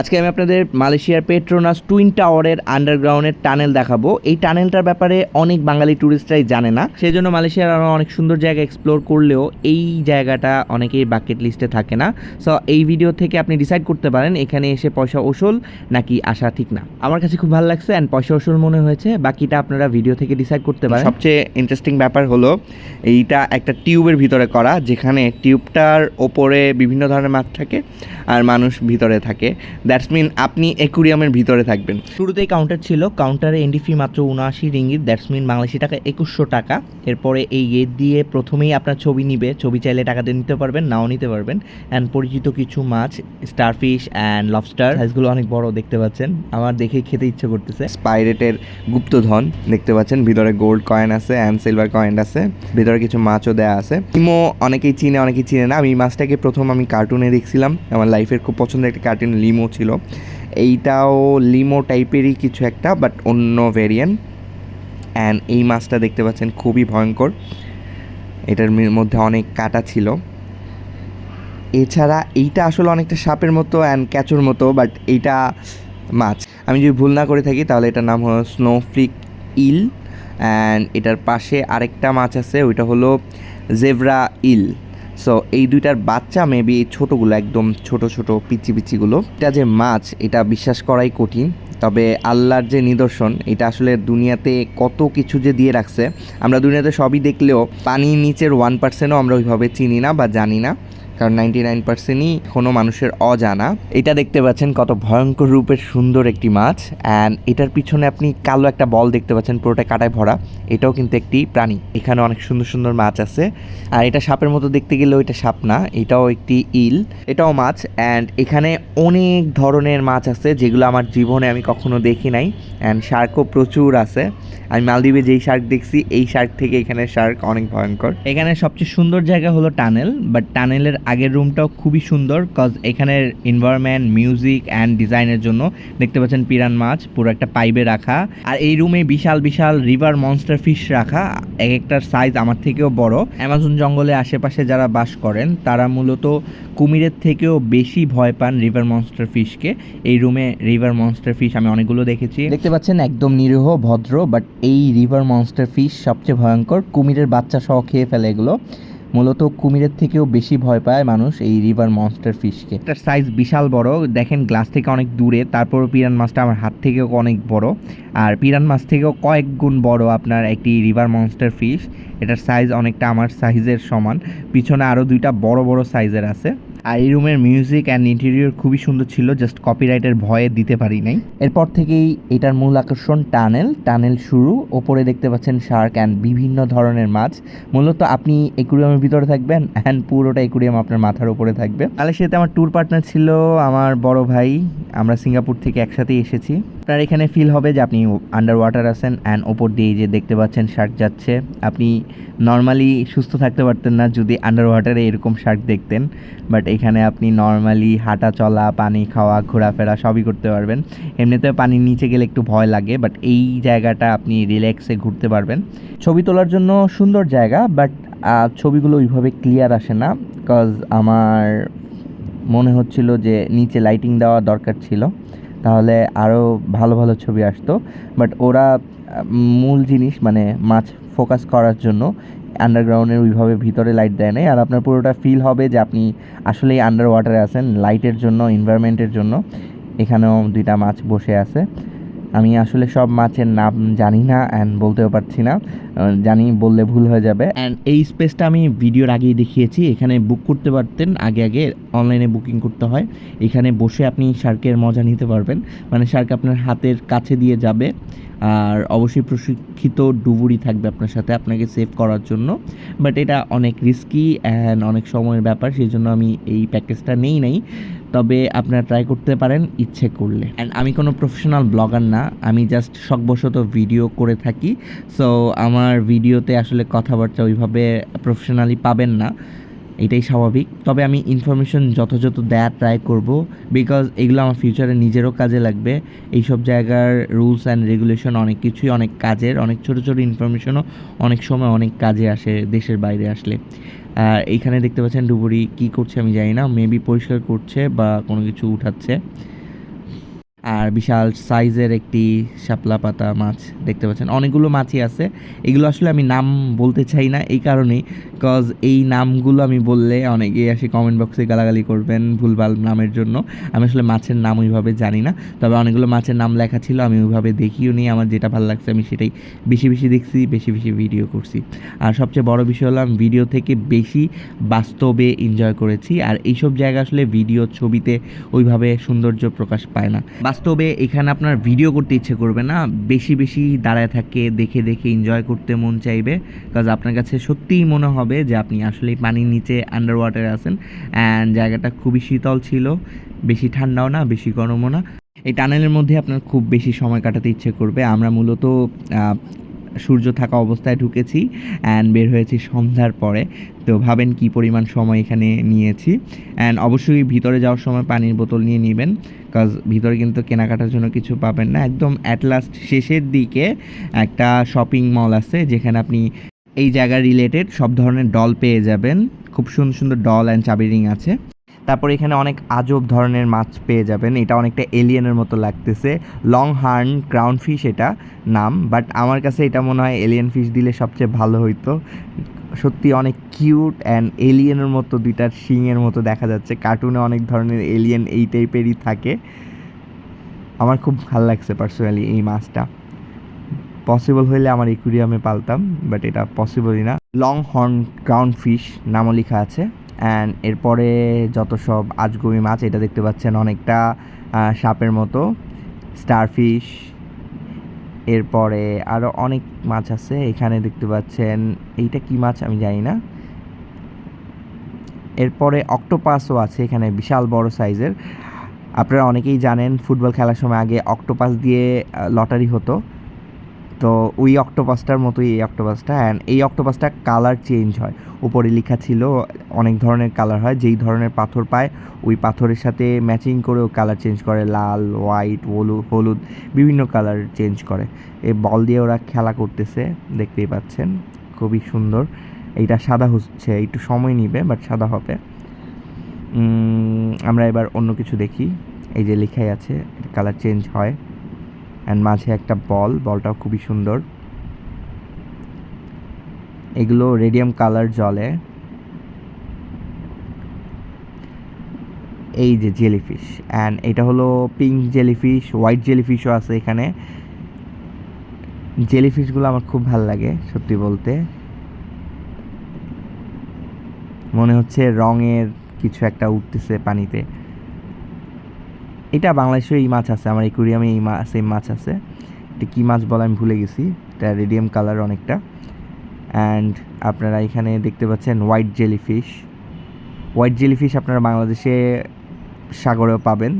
আজকে আমি আপনাদের মালয়েশিয়ার পেট্রোনাস টুইন টাওয়ারের আন্ডারগ্রাউন্ডের টানেল দেখাবো। এই টানেলটার ব্যাপারে অনেক বাঙালি ট্যুরিস্টরাই জানে না। সেই জন্য মালয়েশিয়ার আরও অনেক সুন্দর জায়গা এক্সপ্লোর করলেও এই জায়গাটা অনেকেই বাকেট লিস্টে থাকে না। সো এই ভিডিও থেকে আপনি ডিসাইড করতে পারেন, এখানে এসে পয়সা ওসুল নাকি আসা ঠিক না। আমার কাছে খুব ভালো লাগছে অ্যান্ড পয়সা ওসুল মনে হয়েছে, বাকিটা আপনারা ভিডিও থেকে ডিসাইড করতে পারেন। সবচেয়ে ইন্টারেস্টিং ব্যাপার হলো, এইটা একটা টিউবের ভিতরে করা, যেখানে টিউবটার ওপরে বিভিন্ন ধরনের মাছ থাকে আর মানুষ ভিতরে থাকে। দ্যাটস মিন আপনি একুরিয়ামের ভিতরে থাকবেন। শুরুতেই কাউন্টার ছিল কাউন্টারে এন্ট্রি ফি মাত্র উনআশি রিঙ্গিত দ্যাটস মিন বাংলাদেশি টাকা একুশশো টাকা। এরপরে এই গেট দিয়ে প্রথমেই আপনার ছবি নিবে ছবি চাইলে টাকা দিয়ে নিতে পারবেন নাও নিতে পারবেন। অ্যান্ড পরিচিত কিছু মাছ স্টারফিশ অ্যান্ড লবস্টার সাইজগুলো অনেক বড় দেখতে পাচ্ছেন। আমার দেখে খেতে ইচ্ছে করতেছে। স্পাইরেটের গুপ্তধন দেখতে পাচ্ছেন ভিতরে গোল্ড কয়েন আছে অ্যান্ড সিলভার কয়েন আছে ভিতরে কিছু মাছও দেওয়া আছে। লিমো অনেকেই চিনে অনেকেই চিনে না আমি মাছটাকে প্রথম আমি কার্টুনে দেখছিলাম। আমার লাইফের খুব পছন্দের একটা কার্টুন লিমো ছিল। এইটাও লিমো টাইপেরই কিছু একটা বাট অন্য ভেরিয়েন্ট অ্যান্ড এই মাছটা দেখতে পাচ্ছেন, খুবই ভয়ঙ্কর। এটার মধ্যে অনেক কাটা ছিল। এছাড়া এইটা আসলে অনেকটা সাপের মতো অ্যান্ড ক্যাচোর মতো বাট এইটা মাছ। আমি যদি ভুল না করে থাকি, তাহলে এটার নাম হলো স্নোফ্লিক ইল অ্যান্ড এটার পাশে আরেকটা মাছ আছে, ওইটা হলো জেভরা ইল সো এই দুইটার বাচ্চা মেবি এই ছোটোগুলো একদম ছোট ছোট পিচি পিচিগুলো এটা যে মাছ, এটা বিশ্বাস করাই কঠিন। তবে আল্লাহর যে নিদর্শন, এটা আসলে দুনিয়াতে কত কিছু যে দিয়ে রাখছে, আমরা দুনিয়াতে সবই দেখলেও পানির নিচের ওয়ান পার্সেন্টও আমরা ওইভাবে চিনি না বা জানি না। কারণ নাইনটি নাইন পার্সেন্টই কোনো মানুষের অজানা। এটা দেখতে পাচ্ছেন কত ভয়ঙ্কর রূপের সুন্দর একটি মাছ অ্যান্ড এটার পিছনে আপনি কালো একটা বল দেখতে পাচ্ছেন, পুরোটা কাটায় ভরা। এটাও কিন্তু একটি প্রাণী। এখানে অনেক সুন্দর সুন্দর মাছ আছে। আর এটা সাপের মতো দেখতে গেলেও এটা সাপ না, এটাও একটি ইল। এটাও মাছ অ্যান্ড এখানে অনেক ধরনের মাছ আছে যেগুলো আমার জীবনে আমি কখনো দেখি নাই অ্যান্ড শার্কও প্রচুর আছে। আমি মালদ্বীপে যেই শার্ক দেখছি, এই শার্ক থেকে এখানে শার্ক অনেক ভয়ঙ্কর। এখানে সবচেয়ে সুন্দর জায়গা হলো টানেল বাট টানেলের আগের রুমটাও খুবই সুন্দর কজ এখানের এনভায়রনমেন্ট মিউজিক অ্যান্ড ডিজাইনের জন্য দেখতে পাচ্ছেন পিরান মাছ, পুরো একটা পাইপে রাখা। আর এই রুমে বিশাল বিশাল রিভার মনস্টার ফিশ রাখা এক একটার সাইজ আমার থেকেও বড়। অ্যামাজন জঙ্গলে আশেপাশে যারা বাস করেন, তারা মূলত কুমিরের থেকেও বেশি ভয় পান রিভার মনস্টার ফিশকে এই রুমে রিভার মনস্টার ফিশ আমি অনেকগুলো দেখেছি। দেখতে পাচ্ছেন একদম নিরীহ, ভদ্র বাট এই রিভার মনস্টার ফিশ সবচেয়ে ভয়ঙ্কর, কুমিরের বাচ্চা সহ খেয়ে ফেলে এগুলো। মূলত কুমিরের থেকেও বেশি ভয় পায় মানুষ এই রিভার মনস্টার ফিশকে। এটার সাইজ বিশাল বড়। দেখেন গ্লাস থেকে অনেক দূরে তারপর পিরান মাছটা আমার হাত থেকেও অনেক বড়। আর পিরান মাছ থেকেও কয়েক গুণ বড় আপনার একটি রিভার মনস্টার ফিশ। এটার সাইজ অনেকটা আমার সাইজের সমান। পিছনে আরও দুইটা বড় বড় সাইজের আছে। আর এই রুমের মিউজিক অ্যান্ড ইন্টেরিয়র খুবই সুন্দর ছিল জাস্ট কপিরাইটের ভয়ে দিতে পারি নাই। এরপর থেকেই এটার মূল আকর্ষণ টানেল টানেল শুরু, ওপরে দেখতে পাচ্ছেন শার্ক অ্যান্ড বিভিন্ন ধরনের মাছ। মূলত আপনি একুরিয়ামের ভিতরে থাকবেন অ্যান্ড পুরোটা একুরিয়াম আপনার মাথার উপরে থাকবে। মালয়েশিয়াতে আমার ট্যুর পার্টনার ছিল আমার বড় ভাই, আমরা সিঙ্গাপুর থেকে একসাথেই এসেছি। আপনার এখানে ফিল হবে যে আপনি আন্ডার ওয়াটার আছেন অ্যান্ড ওপর দিয়ে যে দেখতে পাচ্ছেন শার্ক যাচ্ছে। আপনি নর্মালি সুস্থ থাকতে পারতেন না যদি আন্ডার ওয়াটারে এরকম শার্ক দেখতেন। বাট এখানে আপনি নর্মালি হাঁটা চলা, পানি খাওয়া, ঘোরাফেরা সবই করতে পারবেন। এমনিতে পানির নিচে গেলে একটু ভয় লাগে বাট এই জায়গাটা আপনি রিল্যাক্সে ঘুরতে পারবেন। ছবি তোলার জন্য সুন্দর জায়গা বাট ছবিগুলো ওইভাবে ক্লিয়ার আসে না। কজ আমার মনে হচ্ছিল যে নিচে লাইটিং দেওয়া দরকার ছিল। তাহলে আরও ভালো ভালো ছবি আসতো। বাট ওরা মূল জিনিস মানে মাছ ফোকাস করার জন্য আন্ডারগ্রাউন্ডের ওইভাবে ভিতরে লাইট দেয় নাই। আর আপনার পুরোটা ফিল হবে যে আপনি আসলেই আন্ডার ওয়াটারে আছেন লাইটের জন্য এনভায়রনমেন্টের জন্য। এখানেও দুইটা মাছ বসে আছে। আমি আসলে সব মাছের নাম জানি না অ্যান্ড বলতেও পারছি না। জানি, বললে ভুল হয়ে যাবে। অ্যান্ড এই স্পেসটা আমি ভিডিওর আগেই দেখিয়েছি। এখানে বুক করতে পারতেন, আগে আগে অনলাইনে বুকিং করতে হয়। এখানে বসে আপনি শার্কের মজা নিতে পারবেন। মানে শার্ক আপনার হাতের কাছে দিয়ে যাবে। আর অবশ্যই প্রশিক্ষিত ডুবুরি থাকবে আপনার সাথে আপনাকে সেভ করার জন্য। বাট এটা অনেক রিস্কি অ্যান্ড অনেক সময়ের ব্যাপার, সেই জন্য আমি এই প্যাকেজটা নেই নাই। তবে আপনারা ট্রাই করতে পারেন, ইচ্ছে করলে। অ্যান্ড আমি কোনো প্রফেশনাল ব্লগার না, আমি জাস্ট শখবশত ভিডিও করে থাকি। সো আমার ভিডিওতে আসলে কথাবার্তা ওইভাবে প্রফেশনালি পাবেন না, এটাই স্বাভাবিক। তবে আমি ইনফরমেশন যথাযথ দেওয়ার ট্রাই করব বিকজ এগুলো আমার ফিউচারে নিজেরও কাজে লাগবে। এইসব জায়গার রুলস অ্যান্ড রেগুলেশন অনেক কিছুই অনেক কাজের, অনেক ছোটো ছোটো ইনফরমেশনও অনেক সময় অনেক কাজে আসে দেশের বাইরে আসলে। আর এইখানে দেখতে পাচ্ছেন ডুবুরি কি করছে আমি জানি না মেবি পরিষ্কার করছে বা কোনো কিছু উঠাচ্ছে। আর বিশাল সাইজের একটি শাপলা পাতা মাছ দেখতে পাচ্ছেন। অনেকগুলো মাছই আছে। এগুলো আসলে আমি নাম বলতে চাই না এই কারণেই কজ এই নামগুলো আমি বললে অনেকেই এসে কমেন্ট বক্সে গালাগালি করবেন ভুলভাল নামের জন্য। আমি আসলে মাছের নাম ওইভাবে জানি না। তবে অনেকগুলো মাছের নাম লেখা ছিল, আমি ওইভাবে দেখিও নি। আমার যেটা ভালো লাগছে আমি সেটাই বেশি বেশি দেখছি, বেশি বেশি ভিডিও করছি। আর সবচেয়ে বড় বিষয় হলো আমি ভিডিও থেকে বেশি বাস্তবে এনজয় করেছি। আর এইসব জায়গা আসলে ভিডিও ছবিতে ওইভাবে সৌন্দর্য প্রকাশ পায় না। বাস্তবে এখানে আপনার ভিডিও করতে ইচ্ছে করবে না। বেশি বেশি দাঁড়ায় থাকে, দেখে দেখে এনজয় করতে মন চাইবে। কাজ আপনার কাছে সত্যিই মনে হবে যে আপনি আসলে পানির নিচে আন্ডার ওয়াটারে আছেন। অ্যান্ড জায়গাটা খুবই শীতল ছিল। বেশি ঠান্ডাও না, বেশি গরমও না। এই টানেলের মধ্যে আপনার খুব বেশি সময় কাটাতে ইচ্ছে করবে। আমরা মূলত সূর্য থাকা অবস্থায় ঢুকেছি অ্যান্ড বের হয়েছি সন্ধ্যার পরে। তো ভাবেন কি পরিমাণ সময় এখানে নিয়েছি। অ্যান্ড অবশ্যই ভিতরে যাওয়ার সময় পানির বোতল নিয়ে নেবেন কাজ ভিতরে কিন্তু কেনাকাটার জন্য কিছু পাবেন না। একদম অ্যাট লাস্ট শেষের দিকে একটা শপিং মল আছে, যেখানে আপনি এই জায়গা রিলেটেড সব ধরনের ডল পেয়ে যাবেন। খুব সুন্দর সুন্দর ডল অ্যান্ড চাবি রিং আছে। তারপর এখানে অনেক আজব ধরনের মাছ পেয়ে যাবেন। এটা অনেকটা এলিয়েনের মতো লাগতেছে। লং হার্ন ক্রাউন ফিশ এটা নাম বাট আমার কাছে এটা মনে হয় এলিয়েন ফিশ দিলে সবচেয়ে ভালো হইতো। সত্যি অনেক কিউট অ্যান্ড এলিয়েনের মতো দুইটার শিংয়ের মতো দেখা যাচ্ছে। কার্টুনে অনেক ধরনের এলিয়েন এই টাইপেরই থাকে। আমার খুব ভালো লাগছে পার্সোনালি এই মাছটা। পসিবল হইলে আমার ইকুরিয়ামে পালতাম বাট এটা পসিবলই না। লং হর্ন ক্রাউন ফিশ নামও লেখা আছে। অ্যান্ড এরপরে যত সব আজগবি মাছ, এটা দেখতে পাচ্ছেন অনেকটা সাপের মতো। স্টারফিশ এরপরে আরও অনেক মাছ আছে। এখানে দেখতে পাচ্ছেন, এইটা কি মাছ আমি জানি না। এরপরে অক্টোপাসও আছে, এখানে বিশাল বড় সাইজের। আপনারা অনেকেই জানেন, ফুটবল খেলার সময় আগে অক্টোপাস দিয়ে লটারি হতো। তো ওই অক্টোপাসটার মতোই এই অক্টোপাসটা অ্যান্ড এই অক্টোপাসটা কালার চেঞ্জ হয়। উপরে লেখা ছিল অনেক ধরনের কালার হয়, যেই ধরনের পাথর পায়, ওই পাথরের সাথে ম্যাচিং করেও কালার চেঞ্জ করে। লাল হোয়াইট হলুদ হলুদ, বিভিন্ন কালার চেঞ্জ করে। এই বল দিয়ে ওরা খেলা করতেছে, দেখতেই পাচ্ছেন, খুবই সুন্দর। এইটা সাদা হচ্ছে, একটু সময় নিবে বাট সাদা হবে। আমরা এবার অন্য কিছু দেখি। এই যে লেখাই আছে কালার চেঞ্জ হয়। অ্যান্ড মাঝে একটা বল বলটাও খুবই সুন্দর। এগুলো রেডিয়াম কালার জলে। এই যে জেলিফিশ অ্যান্ড এটা হলো পিঙ্ক জেলিফিশ হোয়াইট জেলিফিশও আছে এখানে। জেলিফিশগুলো আমার খুব ভালো লাগে, সত্যি বলতে। মনে হচ্ছে রঙের কিছু একটা উঠতেছে পানিতে। এটা বাংলাদেশেও এই মাছ আছে, আমার একুরিয়ামে এই মাছ সেম মাছ আছে। এটা কী মাছ বলে আমি ভুলে গেছি, এটা রেডিয়াম কালার অনেকটা। অ্যান্ড আপনারা এখানে দেখতে পাচ্ছেন হোয়াইট জেলিফিশ হোয়াইট জেলিফিশ আপনারা বাংলাদেশে সাগরেও পাবেন।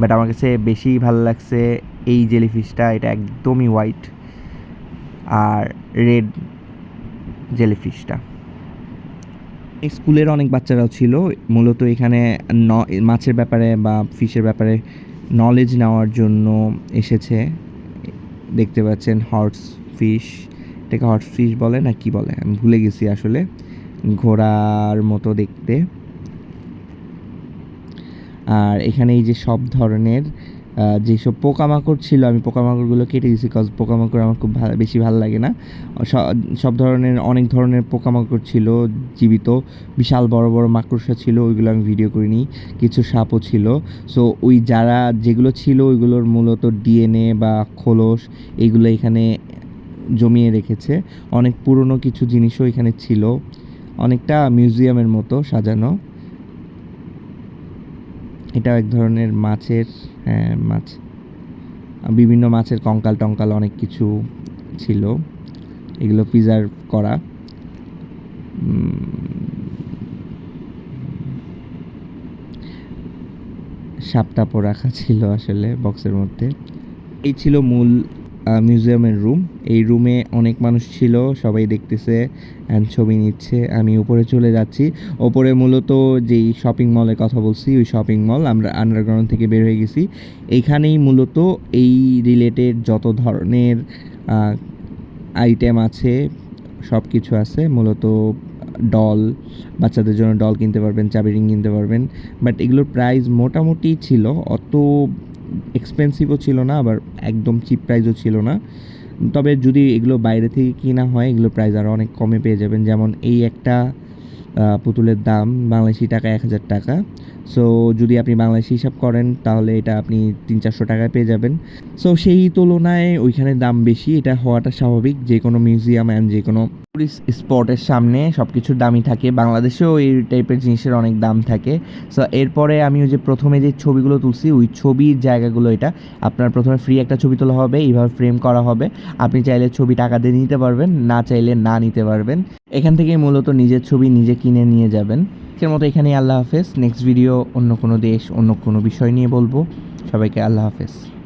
বাট আমার কাছে বেশি ভালো লাগছে এই জেলিফিশটা এটা একদমই হোয়াইট আর রেড জেলিফিশটা স্কুলের অনেক বাচ্চারাও ছিল। মূলত এখানে ন- মাছের ব্যাপারে বা ফিশের ব্যাপারে নলেজ নেওয়ার জন্য এসেছে। দেখতে পাচ্ছেন হর্স ফিশ এটাকে হর্স ফিশ বলে না কি বলে? আমি ভুলে গেছি আসলে। ঘোড়ার মতো দেখতে। আর এখানে এই যে সব ধরনের যেসব পোকামাকড় ছিল, আমি পোকামাকড়গুলো কেটে দিয়েছি কজ পোকামাকড় আমার খুব ভালো বেশি ভালো লাগে না। সব ধরনের, অনেক ধরনের পোকামাকড় ছিল, জীবিত, বিশাল বড় বড় মাকড়সা ছিল, ওইগুলো আমি ভিডিও করিনি, কিছু সাপও ছিল। সো ওই যারা, যেগুলো ছিল, ওইগুলোর মূলত ডিএনএ বা খোলস এইগুলো এখানে জমিয়ে রেখেছে। অনেক পুরনো কিছু জিনিসও এখানে ছিল। অনেকটা মিউজিয়ামের মতো সাজানো। এটা এক ধরনের মাছের হ্যাঁ মাছ। বিভিন্ন মাছের কঙ্কাল টঙ্কাল অনেক কিছু ছিল। এগুলো প্রিজার্ভ করা। সাপটাপও রাখা ছিল আসলে বক্সের মধ্যে। এই ছিল মূল মিউজিয়ামের রুম এই রুমে অনেক মানুষ ছিল, সবাই দেখতেছে অ্যান্ড ছবি নিচ্ছে। আমি উপরে চলে যাচ্ছি। ওপরে মূলত যেই শপিং মলের কথা বলছি, ওই শপিং মল আমরা আন্ডারগ্রাউন্ড থেকে বের হয়ে গেছি। এইখানেই মূলত এই রিলেটেড যত ধরনের আইটেম আছে সব কিছু আছে। মূলত ডল বাচ্চাদের জন্য ডল কিনতে পারবেন, চাবি রিং কিনতে পারবেন। বাট এগুলোর প্রাইস মোটামুটি ছিল অত এক্সপেন্সিভও ছিল না, আবার একদম চিপ প্রাইসও ছিল না। তবে যদি এগুলো বাইরে থেকে কেনা হয়, এগুলো প্রাইস আরও অনেক কমে পেয়ে যাবেন। যেমন এই একটা পুতুলের দাম বাংলাদেশি টাকা এক হাজার টাকা। সো যদি আপনি বাংলাদেশি হিসাব করেন, তাহলে এটা আপনি তিন চারশো টাকায় পেয়ে যাবেন। সো সেই তুলনায় ওইখানে দাম বেশি, এটা হওয়াটা স্বাভাবিক। যে কোনো মিউজিয়াম অ্যান্ড যে কোনো টুরিস্ট স্পটের সামনে সব কিছুর দামই থাকে। বাংলাদেশেও এই টাইপের জিনিসের অনেক দাম থাকে। সো এরপরে আমি ওই যে প্রথমে যে ছবিগুলো তুলছি, ওই ছবির জায়গাগুলো এটা। আপনার প্রথমে ফ্রি একটা ছবি তোলা হবে, এইভাবে ফ্রেম করা হবে। আপনি চাইলে ছবি টাকা দিয়ে নিতে পারবেন, না চাইলে না নিতে পারবেন। এখান থেকেই মূলত নিজের ছবি নিজে কিনে নিয়ে যাবেন। আজকের মতো এখানেই আল্লাহ হাফেজ। নেক্সট ভিডিও অন্য কোনো দেশ, অন্য কোনো বিষয় নিয়ে বলব। সবাইকে আল্লাহ হাফেজ।